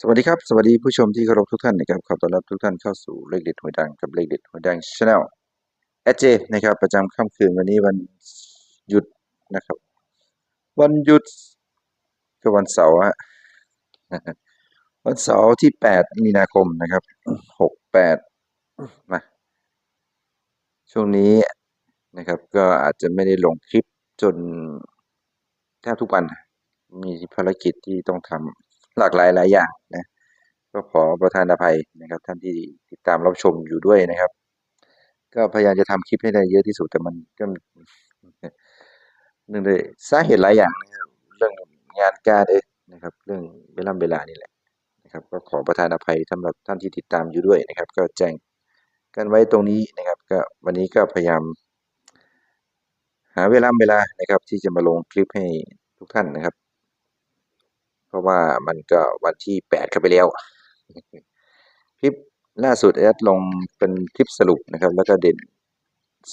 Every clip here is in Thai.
สวัสดีครับ สวัสดีผู้ชมที่เคารพทุกท่านนะครับขอต้อนรับทุกท่านเข้าสู่เลขเด็ดหวยดังกับเลขเด็ดหวยดังชาแนลแอเจนะครับ ประจำค่ำคืนวันนี้วันหยุดนะครับ วันหยุดก็วันเสาร์ฮะวันเสาร์ที่ 8 มีนาคมนะครับ68มาช่วงนี้นะครับ ก็อาจจะไม่ได้ลงคลิปจนแทบทุกวันมีภารกิจที่ต้องทำ หลากหลายหลายอย่างนะก็ขอประทานอภัยนะครับ ท่านที่ติดตามรับชมอยู่ด้วยนะครับ ก็พยายามจะทำคลิปให้ได้เยอะที่สุดแต่มันก็เนื่งด้วยสาเหตุหลายอย่างนะครับเรื่องงานการเองนะครับ เรื่องเวลาเวลานี่แหละนะครับ ก็ขอประทานอภัยสำหรับท่านที่ติดตามอยู่ด้วยนะครับ ก็แจ้งกันไว้ตรงนี้นะครับ ก็วันนี้ก็พยายาม หาเวลาเวลานะครับ ที่จะมาลงคลิปให้ทุกท่านนะครับ เพราะว่ามันก็วันที่แปดเข้าไปแล้วคลิปล่าสุดแอดลงเป็นคลิปสรุปนะครับ แล้วก็เด่น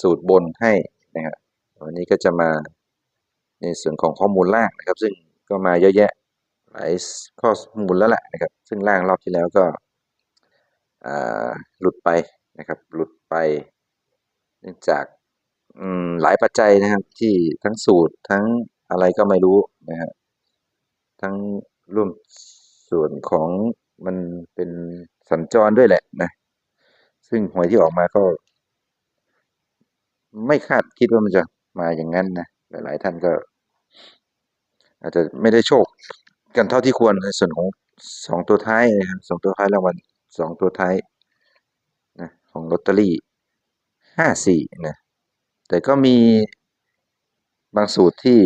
สูตรบนให้นะครับวันนี้ก็จะมาในส่วนของข้อมูลล่างนะครับ ซึ่งก็มาเยอะแยะหลายข้อมูลแล้วแหละนะครับ ซึ่งล่างรอบที่แล้วก็หลุดไปนะครับ หลุดไป เนื่องจากหลายปัจจัยนะครับที่ทั้งสูตรทั้งอะไรก็ไม่รู้นะฮะทั้ง ร่วมส่วนของมันเป็นสัญจรด้วยแหละนะ ซึ่งหวยที่ออกมาก็ ไม่คาดคิดว่ามันจะมาอย่างนั้นนะหลายๆท่านก็ อาจจะไม่ได้โชค กันเท่าที่ควรในส่วนของสองตัวท้ายนะครับสองตัวท้ายรางวัลสองตัวท้ายนะของลอตเตอรี่ห้าสี่นะแต่ก็มีบางสูตรที่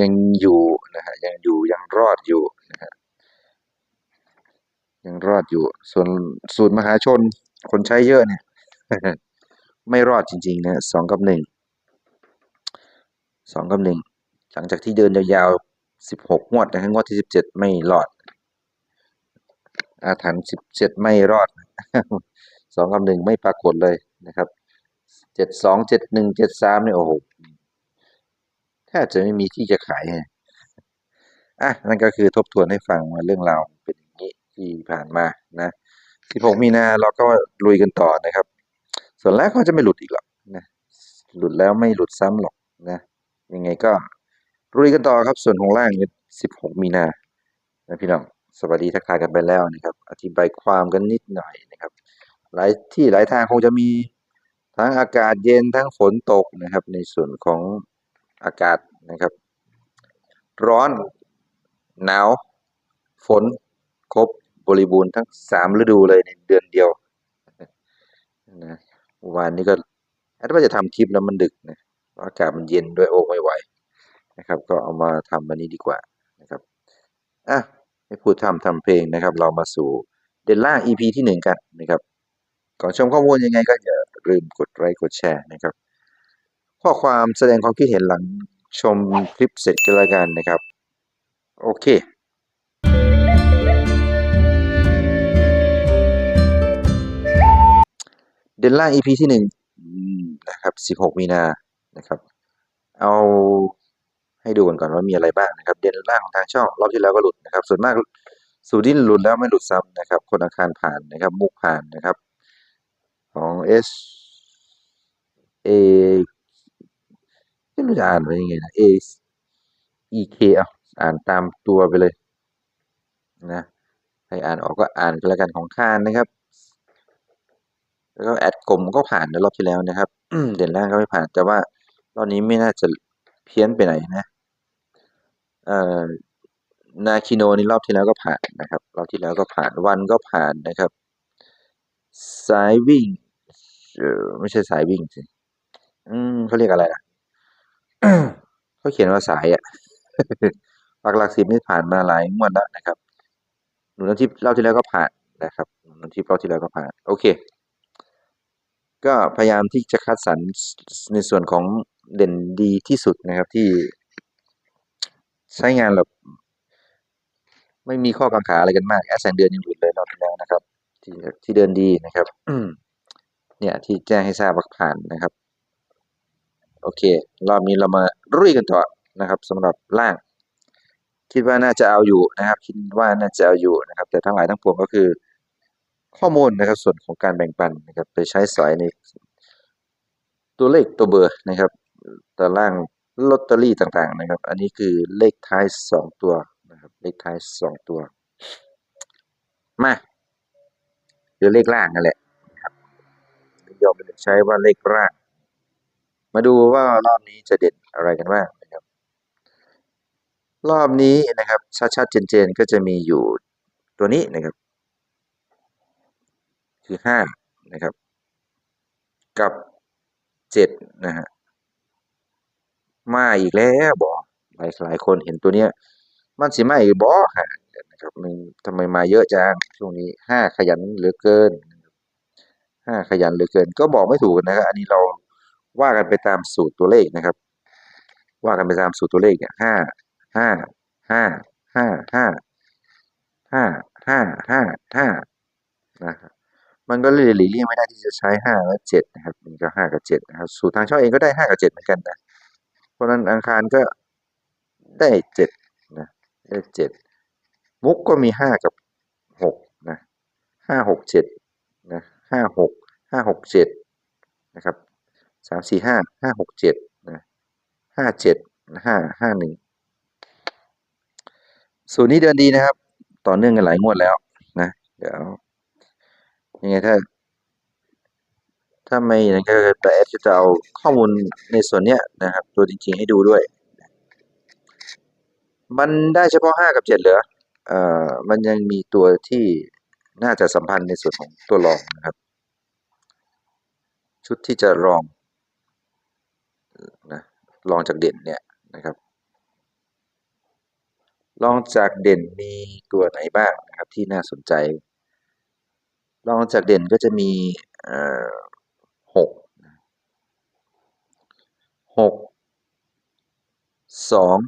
ยังอยู่นะฮะยังอยู่ยังรอดอยู่ นะฮะยังรอดอยู่ ส่วนสูตรมหาชนคนใช้เยอะเนี่ย ไม่รอดจริงๆนะสองกับหนึ่งสองกับหนึ่งหลังจากที่เดินยาวๆสิบหกงวดนะฮะงวดที่สิบเจ็ดไม่รอด อาถรรพ์สิบเจ็ดไม่รอดสองกับหนึ่งไม่ปรากฏเลยนะครับเจ็ดสองเจ็ดหนึ่งเจ็ดสามเนี่ยโอ้โหแทบจะไม่มีที่จะขายฮะ อะนั่นก็คือทบทวนให้ฟังว่าเรื่องราวเป็นอย่างนี้ที่ผ่านมานะสิบหกมีนาเราก็ลุยกันต่อนะครับ ส่วนแรกก็จะไม่หลุดอีกหรอกนะหลุดแล้วไม่หลุดซ้ำหรอกนะยังไงก็ลุยกันต่อครับส่วนของล่างเนี่ยสิบหกมีนานะพี่น้องสวัสดีทักทายกันไปแล้วนะครับ อธิบายความกันนิดหน่อยนะครับ หลายที่หลายทางคงจะมีทั้งอากาศเย็นทั้งฝนตกนะครับ ในส่วนของอากาศนะครับ ร้อน หนาว ฝน ครบบริบูรณ์ทั้งสามฤดูเลยในเดือนเดียวนะวานนี้ก็แอดว่าจะทำคลิปแล้วมันดึกนะอากาศมันเย็นด้วยโอ้ไม่ไหวนะครับ ก็เอามาทำวันนี้ดีกว่านะครับอะไม่พูดทำทำเพลงนะครับ เรามาสู่เดนล่าง EP ที่หนึ่งกันนะครับ ก่อนชมข้อมูลยังไงก็อย่าลืมกดไลค์กดแชร์นะครับ ข้อความแสดงความคิดเห็นหลังชมคลิปเสร็จก็แล้วกันนะครับ โอเคเดนล่า EP ที่หนึ่งนะครับสิบหกมีนานะครับ เอาให้ดูกันก่อนว่ามีอะไรบ้างนะครับ เดนล่าของทางช่องรอบที่แล้วก็หลุดนะครับ ส่วนมากสูตรที่หลุดแล้วไม่หลุดซ้ำนะครับ คนอาคารผ่านนะครับ มุกผ่านนะครับ ของ S A ไม่รู้จะอ่านว่ายังไงนะ A E K อะ อ่านตามตัวไปเลยนะใครอ่านออกก็อ่านกันแล้วกันของคานนะครับ แล้วก็แอดกลมก็ผ่านในรอบที่แล้วนะครับเด่นล่างก็ไม่ผ่าน แต่ว่ารอบนี้ไม่น่าจะเพี้ยนไปไหนนะเอ่อนาคิโนนี่รอบที่แล้วก็ผ่านนะครับ รอบที่แล้วก็ผ่านวันก็ผ่านนะครับ สายวิ่งไม่ใช่สายวิ่งสิอืมเขาเรียกอะไรนะเขาเขียนว่าสายอะ ปักหลักสิบนี่ผ่านมาหลายงวดแล้วนะครับ หนุนทิพย์รอบที่แล้วก็ผ่านนะครับหนุนทิพย์รอบที่แล้วก็ผ่าน โอเค ก็พยายามที่จะคัดสรรในส่วนของเด่นดีที่สุดนะครับที่ใช้งานแบบไม่มีข้อกังขาอะไรกันมากแอดแสงเดือนยังหลุดเลยรอบที่แล้วนะครับ ที่ที่เดินดีนะครับเนี่ยที่แจ้งให้ทราบว่าผ่านนะครับ โอเค รอบนี้เรามารุ่ยกันต่อนะครับสำหรับล่าง คิดว่าน่าจะเอาอยู่นะครับ คิดว่าน่าจะเอาอยู่นะครับ แต่ทั้งหลายทั้งปวงก็คือ ข้อมูลนะครับ ส่วนของการแบ่งปันนะครับ ไปใช้สอยในตัวเลขตัวเบอร์นะครับตารางลอตเตอรี่ต่างๆนะครับ อันนี้คือเลขท้ายสองตัวนะครับ เลขท้ายสองตัว มาหรือเลขล่างนั่นแหละนะครับนิยมใช้ว่าเลขล่าง มาดูว่ารอบนี้จะเด็ดอะไรกันบ้าง รอบนี้นะครับชัดๆเจนๆก็จะมีอยู่ตัวนี้นะครับ คือห้านะครับ กับเจ็ดนะฮะมาอีกแล้วบอหลายหลายคนเห็นตัวเนี้ย มันสิมาอีกบอฮะนะครับมันทำไมมาเยอะจังช่วงนี้ห้าขยันเหลือเกินห้าขยันเหลือเกิน ก็บอกไม่ถูกนะครับอันนี้เราว่ากันไปตามสูตรตัวเลขนะครับ ว่ากันไปตามสูตรตัวเลขเนี่ยห้า ห้าห้าห้าห้าห้าห้าห้าห้านะครับมันก็เลยหลีกเลี่ยงไม่ได้ที่จะใช้ห้าและเจ็ดนะครับมันก็ห้ากับเจ็ดนะครับสูตรทางช่องเองก็ได้ห้ากับเจ็ดเหมือนกันนะเพราะนั้นอังคารก็ได้เจ็ดนะได้เจ็ดมุกก็มีห้ากับหกนะห้าหกเจ็ดนะห้าหกห้าหกเจ็ดนะครับสามสี่ห้าห้าหกเจ็ดนะห้าเจ็ดห้าห้าหนึ่ง สูตรนี้เดินดีนะครับ ต่อเนื่องกันหลายงวดแล้วนะ เดี๋ยวยังไงถ้า ถ้าไม่ย่างนั้นก็แต่แอดจะเอาข้อมูลในส่วนเนี้ยนะครับ ตัวจริงๆให้ดูด้วย มันได้เฉพาะห้ากับเจ็ดเหรอเอ่อมันยังมีตัวที่น่าจะสัมพันธ์ในส่วนของตัวรองนะครับ ชุดที่จะรองนะรองจากเด่นเนี่ยนะครับ รองจากเด่นมีตัวไหนบ้างนะครับที่น่าสนใจรองจากเด่นก็จะมีหกหกสอง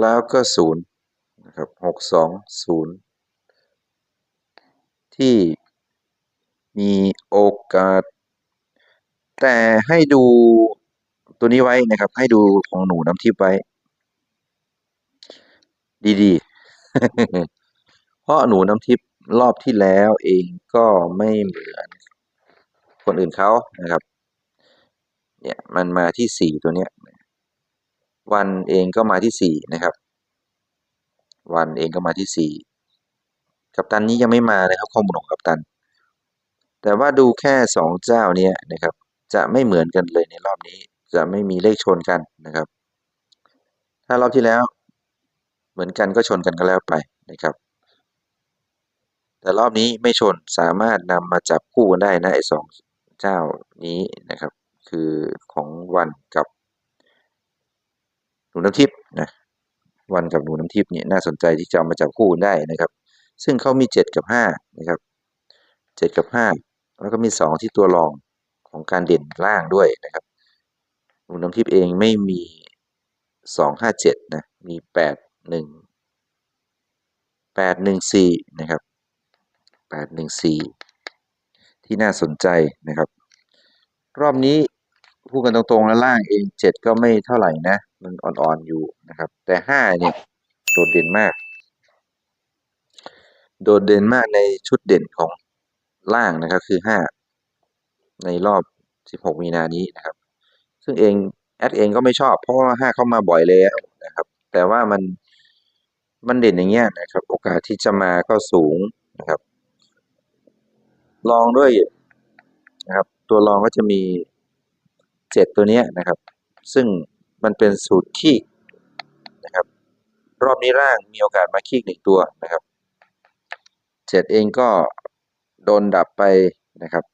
แล้วก็ศูนย์นะครับหกสองศูนย์ที่มีโอกาส แต่ให้ดู ตัวนี้ไว้นะครับ ให้ดูของหนูน้ำทิพย์ไว้ ดีๆ เพราะหนูน้ำทิพย์รอบที่แล้วเองก็ไม่เหมือน คนอื่นเขานะครับ เนี่ยมันมาที่สี่ตัวเนี้ย วันเองก็มาที่สี่นะครับ วันเองก็มาที่สี่กัปตันนี้ยังไม่มานะครับข้อมูลของกัปตัน แต่ว่าดูแค่สองเจ้าเนี้ยนะครับ จะไม่เหมือนกันเลยในรอบนี้ จะไม่มีเลขชนกันนะครับ ถ้ารอบที่แล้วเหมือนกันก็ชนกันก็แล้วไปนะครับ แต่รอบนี้ไม่ชนสามารถนำมาจับคู่กันได้นะไอ้สองเจ้านี้นะครับ คือของวันกับหนูน้ำทิพย์นะวันกับหนูน้ำทิพย์เนี่ยน่าสนใจที่จะมาจับคู่กันได้นะครับ ซึ่งเขามีเจ็ดกับห้านะครับเจ็ดกับห้าแล้วก็มีสองที่ตัวรองของการเด่นล่างด้วยนะครับ หนูน้ำทิพย์เองไม่มีสองห้าเจ็ดนะ มีแปดหนึ่งแปดหนึ่งสี่นะครับแปดหนึ่งสี่ที่น่าสนใจนะครับ รอบนี้พูดกันตรงๆแล้วล่างเองเจ็ดก็ไม่เท่าไหร่นะ มันอ่อนๆอยู่นะครับ แต่ห้าเนี่ยโดดเด่นมาก โดดเด่นมากในชุดเด่นของล่างนะครับคือห้าในรอบสิบหกมีนานี้นะครับ ซึ่งเองแอดเองก็ไม่ชอบ เพราะว่าห้าเข้ามาบ่อยแล้วนะครับ แต่ว่ามันมันเด่นอย่างเงี้ยนะครับ โอกาสที่จะมาก็สูงนะครับ ลองด้วยนะครับ ตัวลองก็จะมีเจ็ดตัวเนี้ยนะครับ ซึ่งมันเป็นสูตรคีกนะครับ รอบนี้ร่างมีโอกาสมาคีกหนึ่งตัวนะครับเจ็ดเองก็โดนดับไปนะครับ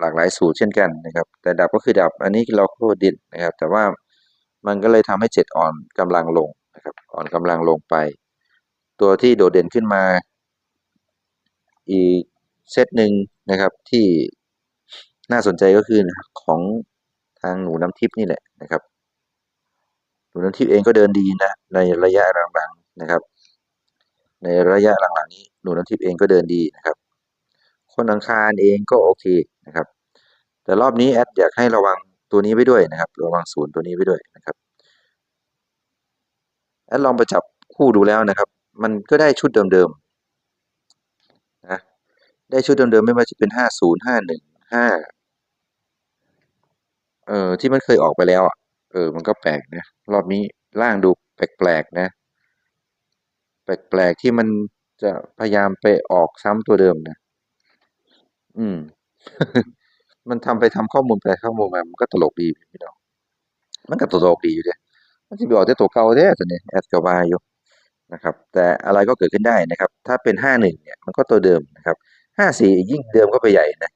หลากหลายสูตรเช่นกันนะครับ แต่ดับก็คือดับอันนี้เราก็ดินนะครับ แต่ว่ามันก็เลยทำให้เจ็ดอ่อนกำลังลงนะครับอ่อนกำลังลงไป ตัวที่โดดเด่นขึ้นมา อีกเซตหนึ่งนะครับที่น่าสนใจก็คือของทางหนูน้ำทิพย์นี่แหละนะครับ หนูน้ำทิพย์เองก็เดินดีนะในระยะหลังๆนะครับ ในระยะหลังๆนี้หนูน้ำทิพย์เองก็เดินดีนะครับ คนอังคารเองก็โอเค นะครับ แต่รอบนี้แอดอยากให้ระวังตัวนี้ไว้ด้วยนะครับ ระวังศูนย์ตัวนี้ไว้ด้วยนะครับแอดลองไปจับคู่ดูแล้วนะครับ มันก็ได้ชุดเดิมๆนะได้ชุดเดิมๆไม่ว่าจะเป็นห้าศูนย์ห้าหนึ่งห้าเออที่มันเคยออกไปแล้วอะเออมันก็แปลกนะรอบนี้ล่างดูแปลกๆนะ แปลกๆที่มันจะพยายามไปออกซ้ำตัวเดิมนะ อืม มันทำไปทำข้อมูลไปข้อมูลมามันก็ตลกดีพี่น้องมันก็ตลกดีอยู่เดะมันสิไปออกแต่ตัวเก่าแท้ตัวนี้แอดก็ว่าอยู่นะครับ แต่อะไรก็เกิดขึ้นได้นะครับ ถ้าเป็นห้าหนึ่งเนี่ยมันก็ตัวเดิมนะครับห้าสี่ยิ่งเดิมก็ไปใหญ่นะ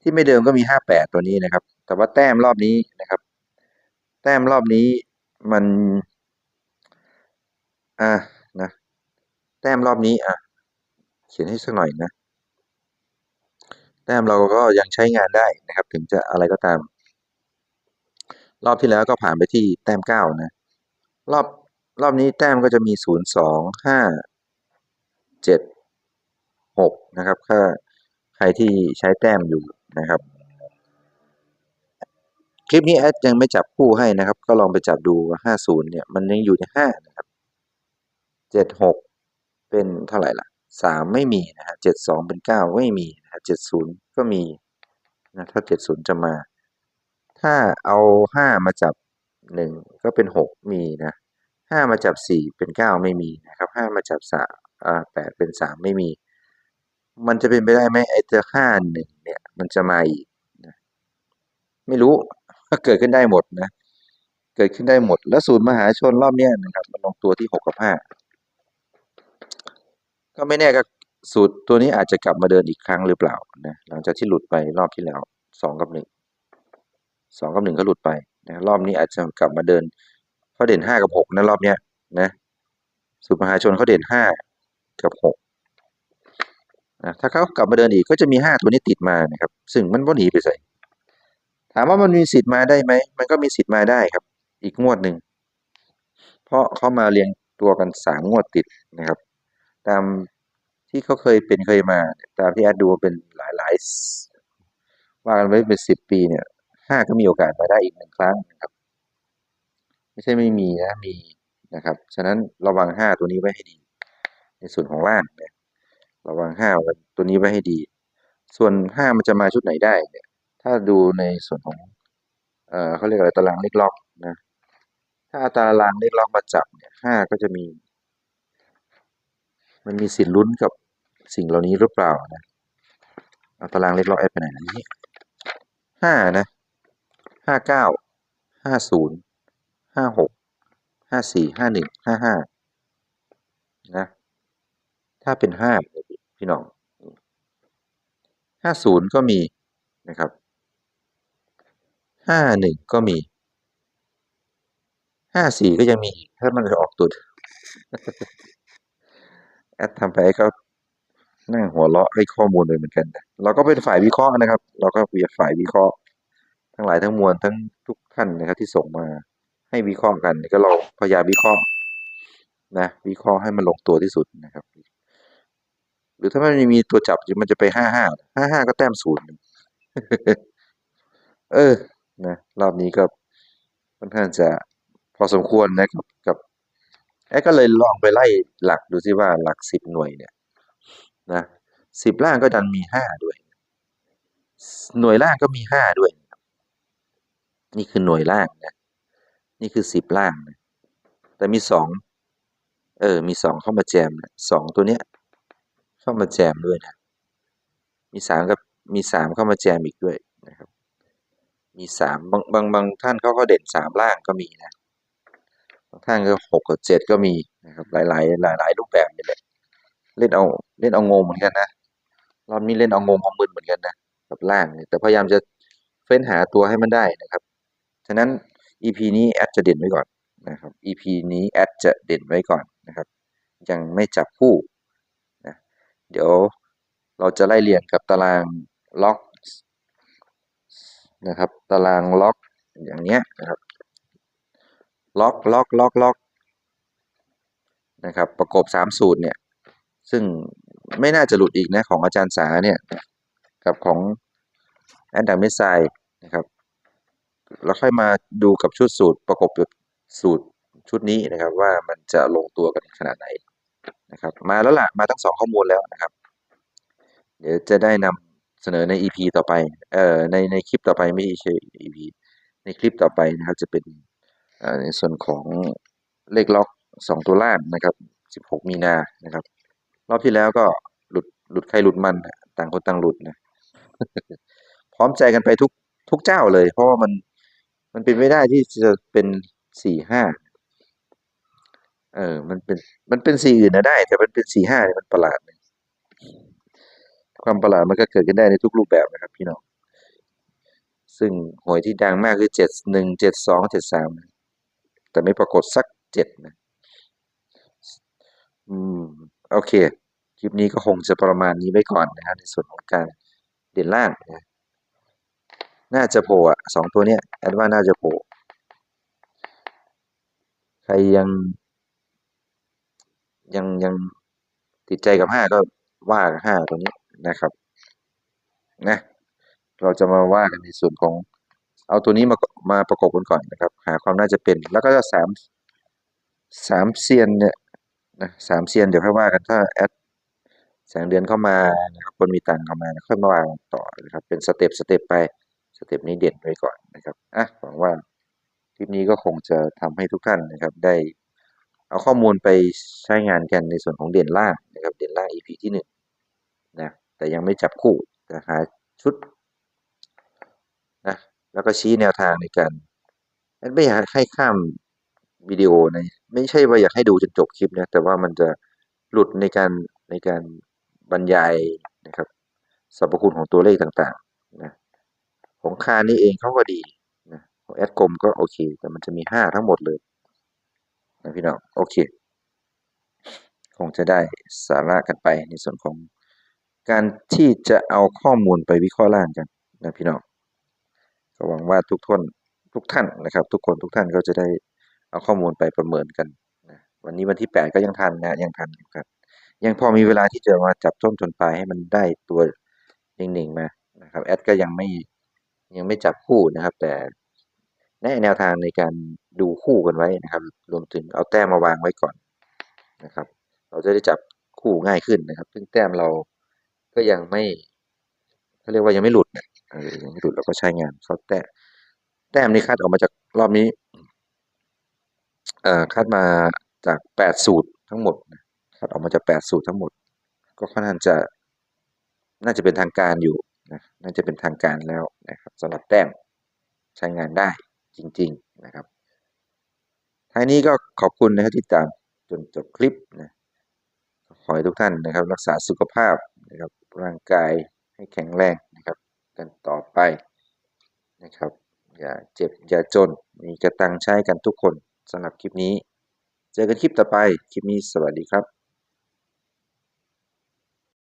ที่ไม่เดิมก็มีห้าแปดตัวนี้นะครับ แต่ว่าแต้มรอบนี้นะครับ แต้มรอบนี้มันอ่านะ แต้มรอบนี้อะเขียนให้สักหน่อยนะ แต้มเราก็ยังใช้งานได้นะครับ ถึงจะอะไรก็ตาม รอบที่แล้วก็ผ่านไปที่แต้มเก้านะรอบรอบนี้แต้มก็จะมีศูนย์สองห้าเจ็ดหกนะครับถ้าใครที่ใช้แต้มอยู่นะครับ คลิปนี้แอดยังไม่จับคู่ให้นะครับ ก็ลองไปจับดูห้าศูนย์เนี่ยมันยังอยู่ในห้านะครับเจ็ดหกเป็นเท่าไหร่ล่ะ สามไม่มีนะฮะเจ็ดสองเป็นเก้าไม่มีนะฮะเจ็ดศูนย์ก็มีนะถ้าเจ็ดศูนย์จะมา ถ้าเอาห้ามาจับหนึ่งก็เป็นหกมีนะห้ามาจับสี่เป็นเก้าไม่มีนะครับห้ามาจับสามอ่าแปดเป็นสามไม่มี มันจะเป็นไปได้ไหมไอ้เจอห้าหนึ่งเนี่ยมันจะมาอีกนะไม่รู้เกิดขึ้นได้หมดนะ เกิดขึ้นได้หมด แล้วศูนย์มหาชนรอบเนี้ยนะครับมันลงตัวที่หกกับห้า ก็ไม่แน่ก็สูตรตัวนี้อาจจะกลับมาเดินอีกครั้งหรือเปล่านะหลังจากที่หลุดไปรอบที่แล้วสองกับหนึ่งสองกับหนึ่งก็หลุดไปนะรอบนี้อาจจะกลับมาเดินเขาเด่นห้ากับหกนะรอบเนี้ยนะสูตรมหาชนเขาเด่นห้ากับหกนะถ้าเขากลับมาเดินอีกก็จะมีห้าตัวนี้ติดมานะครับ ซึ่งมันบ่หนีไปใส่ถามว่ามันมีสิทธิ์มาได้ไหมมันก็มีสิทธิ์มาได้ครับ อีกงวดหนึ่งเพราะเขามาเรียงตัวกันสามงวดติดนะครับ ตามที่เขาเคยเป็นเคยมา ตามที่แอดดูเป็นหลายหลายว่ากันไว้เป็นสิบปีเนี่ยห้าก็มีโอกาสมาได้อีกหนึ่งครั้งนะครับ ไม่ใช่ไม่มีนะมีนะครับ ฉะนั้นระวังห้าตัวนี้ไว้ให้ดี ในส่วนของล่างเนี่ยระวังห้าตัวนี้ไว้ให้ดี ส่วนห้ามันจะมาชุดไหนได้เนี่ย ถ้าดูในส่วนของ เอ่อเขาเรียกอะไรตารางเลขล็อกนะ ถ้าตารางเลขล็อกมาจับเนี่ยห้าก็จะมี มันมีสิทธิ์ลุ้นกับสิ่งเหล่านี้หรือเปล่านะเอาตารางเลขล็อกแอดไปไหนนะี่ห้านะห้าเก้าห้าศูนย์ห้าหกห้าสี่ห้าหนึ่งห้าห้านะถ้าเป็นห้าพี่น้องห้าศูนย์ก็มีนะครับห้าหนึ่งก็มีห้าสี่ก็ยังมีถ้ามันจะออกตัว แอดทำไปก็นั่งหัวเราะให้ข้อมูลเลยเหมือนกัน เราก็เป็นฝ่ายวิเคราะห์นะครับ เราก็เป็นฝ่ายวิเคราะห์ ทั้งหลายทั้งมวลทั้งทุกท่านนะครับที่ส่งมาให้วิเคราะห์กันก็เราพยายามวิเคราะห์นะวิเคราะห์ให้มันลงตัวที่สุดนะครับ หรือถ้ามันไม่มีตัวจับมันจะไปห้าห้าห้าห้าก็แต้มศูนย์เออนะรอบนี้ก็ค่อนข้างจะพอสมควรนะครับ แอดก็เลยลองไปไล่หลักดูซิว่าหลักสิบหน่วยเนี่ยนะสิบล่างก็ดันมีห้าด้วย หน่วยล่างก็มีห้าด้วย นี่คือหน่วยล่างนะนี่คือสิบล่างนะแต่มีสองเออ มีสองเข้ามาแจมนะสองตัวเนี้ย เข้ามาแจมด้วยนะมีสามกับมีสามเข้ามาแจมอีกด้วยนะครับ มีสามบางบางบางท่านเขาก็เด่นสามล่างก็มีนะ บางท่านก็หกกับเจ็ดก็มีนะครับ หลายหลายหลายหลายรูปแบบนี่แหละเล่นเอาเล่นเอางงเหมือนกันนะรอบนี้เล่นเอางงเอามึนเหมือนกันนะกับล่างเนี่ยแต่พยายามจะเฟ้นหาตัวให้มันได้นะครับฉะนั้น EP นี้แอดจะเด่นไว้ก่อนนะครับ EP นี้แอดจะเด่นไว้ก่อนนะครับ ยังไม่จับคู่นะเดี๋ยวเราจะไล่เรียงกับตารางล็อกนะครับ ตารางล็อกอย่างเงี้ยนะครับ ล็อกล็อกล็อกล็อกนะครับประกบสามสูตรเนี่ยซึ่งไม่น่าจะหลุดอีกนะของอาจารย์สาเนี่ยกับของแอนดัมเมสไซนะครับแล้วค่อยมาดูกับชุดสูตรประกบกับสูตรชุดนี้นะครับว่ามันจะลงตัวกันขนาดไหนนะครับมาแล้วล่ะมาทั้งสองข้อมูลแล้วนะครับ เดี๋ยวจะได้นำเสนอใน EP ต่อไปเอ่อในในคลิปต่อไปไม่ใช่ EP ในคลิปต่อไปนะครับจะเป็น ในส่วนของเลขล็อกสองตัวล่างนะครับ 16 มีนานะครับ รอบที่แล้วก็หลุดหลุดใครหลุดมันต่างคนต่างหลุดนะพร้อมใจกันไปทุกทุกเจ้าเลย เพราะว่ามันมันเป็นไม่ได้ที่จะเป็นสี่ห้าเออ มันเป็น มันเป็นสี่อื่นนะได้ แต่มันเป็นสี่ห้าเนี่ยมันประหลาดนะความประหลาดมันก็เกิดขึ้นได้ในทุกรูปแบบนะครับ พี่น้อง ซึ่งหวยที่ดังมากคือเจ็ดหนึ่งเจ็ดสองเจ็ดสาม แต่ไม่ปรากฏสักเจ็ดนะ อืม โอเค คลิปนี้ก็คงจะประมาณนี้ไว้ก่อนนะครับในส่วนของการเด่นล่างนะน่าจะโผล่อะสองตัวเนี้ยแอดว่าน่าจะโผล่ใครยัง ยังยังติดใจกับห้าก็ว่ากับห้าตัวนี้นะครับนะเราจะมาว่ากันในส่วนของ เอาตัวนี้มามาประกบกันก่อนนะครับ หาความน่าจะเป็น แล้วก็จะสามสามเซียนเนี่ยนะสามเซียนเดี๋ยวค่อยว่ากันถ้าแอดแสงเดือนเข้ามานะครับคนมีตังเข้ามาค่อยมาวางต่อนะครับ เป็นสเต็ปสเต็ปไปสเต็ปนี้เด่นไว้ก่อนนะครับอะหวังว่าคลิปนี้ก็คงจะทำให้ทุกท่านนะครับ ได้เอาข้อมูลไปใช้งานกันในส่วนของเด่นล่างนะครับ เด่นล่าง EP ที่หนึ่งนะแต่ยังไม่จับคู่จะหาชุดนะ แล้วก็ชี้แนวทางในการไม่อยากให้ข้ามวิดีโอนะไม่ใช่ว่าอยากให้ดูจนจบคลิปนะแต่ว่ามันจะหลุดในการในการบรรยายนะครับสรรพคุณของตัวเลขต่างๆนะของคานี่เองเขาก็ดีนะของแอดกลมก็โอเค แต่มันจะมีห้าทั้งหมดเลยนะพี่น้องโอเค คงจะได้สาระกันไปในส่วนของการที่จะเอาข้อมูลไปวิเคราะห์ล่างกันนะพี่น้อง ก็หวังว่าทุกท่านทุกท่านนะครับ ทุกคนทุกท่านก็จะได้เอาข้อมูลไปประเมินกันนะวันนี้วันที่แปดก็ยังทันนะยังทันอยู่ครับ ยังพอมีเวลาที่จะมาจับต้นชนปลายให้มันได้ตัวเน่งๆมานะครับแอดก็ยังไม่ยังไม่จับคู่นะครับ แต่แนะแนวทางในการดูคู่กันไว้นะครับ รวมถึงเอาแต้มมาวางไว้ก่อนนะครับ เราจะได้จับคู่ง่ายขึ้นนะครับ ซึ่งแต้มเราก็ยังไม่เขาเรียกว่ายังไม่หลุดนะ เออยังไม่หลุดเราก็ใช้งานเขาแต้มแต้มนี้คัดออกมาจากรอบนี้เอ่อคัดมาจากแปดสูตรทั้งหมดคัดออกมาจากแปดสูตรทั้งหมด ก็ค่อนข้างจะน่าจะเป็นทางการอยู่นะน่าจะเป็นทางการแล้วนะครับสำหรับแต้มใช้งานได้จริง ๆนะครับท้ายนี้ก็ขอบคุณนะครับที่ตามจนจบคลิปนะขอให้ทุกท่านนะครับ รักษาสุขภาพนะครับร่างกายให้แข็งแรง กันต่อไปนะครับ อย่าเจ็บอย่าจน มีกระตังใช้กันทุกคนสำหรับคลิปนี้ เจอกันคลิปต่อไป คลิปนี้สวัสดีครับ